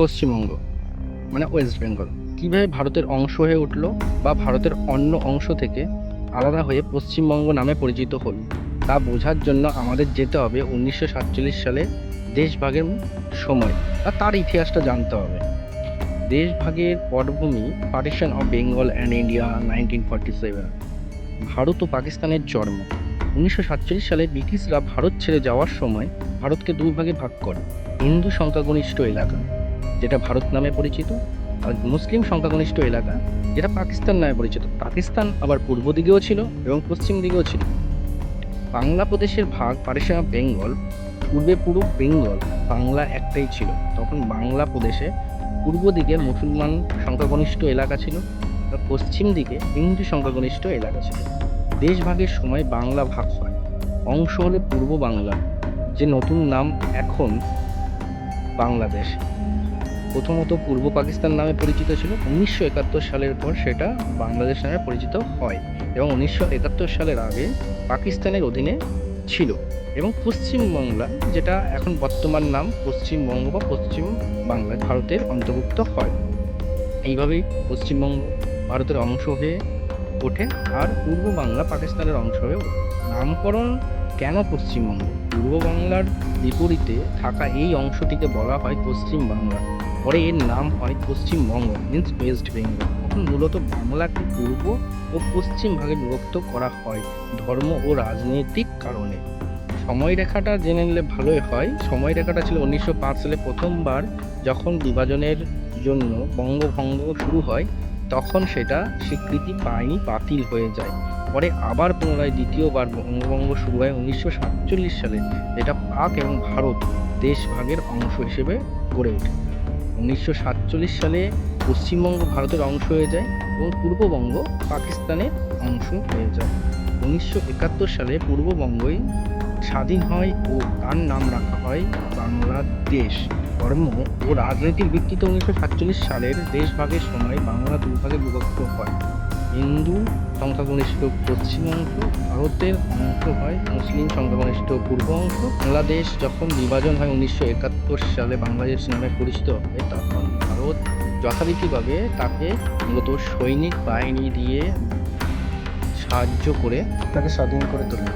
পশ্চিমবঙ্গ মানে ওয়েস্ট বেঙ্গল কীভাবে ভারতের অংশ হয়ে উঠল বা ভারতের অন্য অংশ থেকে আলাদা হয়ে পশ্চিমবঙ্গ নামে পরিচিত হল, তা বোঝার জন্য আমাদের যেতে হবে উনিশশো সাতচল্লিশ সালে দেশভাগের সময়, বা তার ইতিহাসটা জানতে হবে। দেশভাগের পটভূমি partition of Bengal and India nineteen forty seven Bharat ও পাকিস্তানের জন্ম। উনিশশো সাতচল্লিশ সালে ব্রিটিশরা ভারত ছেড়ে যাওয়ার সময় ভারতকে দুই ভাগে ভাগ করে, হিন্দু সংখ্যাগরিষ্ঠ এলাকা। যেটা ভারত নামে পরিচিত, আর মুসলিম সংখ্যাগরিষ্ঠ এলাকা যেটা পাকিস্তান নামে পরিচিত। পাকিস্তান আবার পূর্ব দিকেও ছিল এবং পশ্চিম দিকেও ছিল। বাংলা প্রদেশের ভাগ অফ বেঙ্গল, পূর্বে পুরো বেঙ্গল, বাংলা একটাই ছিল। তখন বাংলা প্রদেশে পূর্ব দিকে মুসলমান সংখ্যাগরিষ্ঠ এলাকা ছিল আর পশ্চিম দিকে হিন্দু সংখ্যাগরিষ্ঠ এলাকা ছিল। দেশভাগের সময় বাংলা ভাগ হয়। অংশ হলে পূর্ব বাংলা, যে নতুন নাম এখন বাংলাদেশ। প্রথমত পূর্ব পাকিস্তান নামে পরিচিত ছিল। উনিশশো একাত্তর সালের পর সেটা বাংলাদেশ নামে পরিচিত হয় এবং উনিশশো একাত্তর সালের আগে পাকিস্তানের অধীনে ছিল এবং পশ্চিম বাংলা যেটা এখন বর্তমান নাম পশ্চিমবঙ্গ বা পশ্চিম বাংলা, ভারতের অন্তর্ভুক্ত হয়। এইভাবেই পশ্চিমবঙ্গ ভারতের অংশ হয়ে ওঠে আর পূর্ব বাংলা পাকিস্তানের অংশ হয়ে নামকরণ কেন পশ্চিমবঙ্গ? পূর্ব বাংলার বিপরীতে থাকা এই অংশটিকে বলা হয় পশ্চিম বাংলা পরে এর নাম হয় পশ্চিমবঙ্গ মিন্স ওয়েস্ট বেঙ্গল তখন মূলত বাংলাকে পূর্ব ও পশ্চিম ভাগে বিভক্ত করা হয় ধর্ম ও রাজনৈতিক কারণে। সময়রেখাটা জেনে নিলে ভালোই হয়। সময়রেখাটা ছিল উনিশশো পাঁচ সালে প্রথমবার যখন বিভাজনের জন্য বঙ্গভঙ্গ শুরু হয়, তখন সেটা স্বীকৃতি পায়নি, বাতিল হয়ে যায়। পরে আবার পুনরায় দ্বিতীয়বার বঙ্গভঙ্গ শুরু হয় উনিশশো সাতচল্লিশ সালে, যেটা পাক এবং ভারত দেশভাগের অংশ হিসেবে গড়ে ওঠে। উনিশশো সাতচল্লিশ সালে পশ্চিমবঙ্গ ভারতের অংশ হয়ে যায় এবং পূর্ববঙ্গ পাকিস্তানের অংশ হয়ে যায়। উনিশশো একাত্তর সালে পূর্ববঙ্গই স্বাধীন হয় ও তার নাম রাখা হয় বাংলাদেশ। ধর্ম ও রাজনৈতিক ভিত্তিতে উনিশশো সাতচল্লিশ সালের দেশভাগের সময় বাংলা দুর্ভাগে ভাগে বিভক্ত হয়। হিন্দু, সংখ্যাগরিষ্ঠ পশ্চিম অংশ, ভারতের অংশ হয় মুসলিম, সংখ্যাগরিষ্ঠ পূর্ব অংশ। বাংলাদেশ যখন বিভাজন হয় উনিশশো একাত্তর সালে বাংলাদেশ নামে পরিচিত হয়, তখন ভারত যথারীতিভাবে তাকে মূলত সৈনিক বাহিনী দিয়ে সাহায্য করে তাকে স্বাধীন করে তোলে।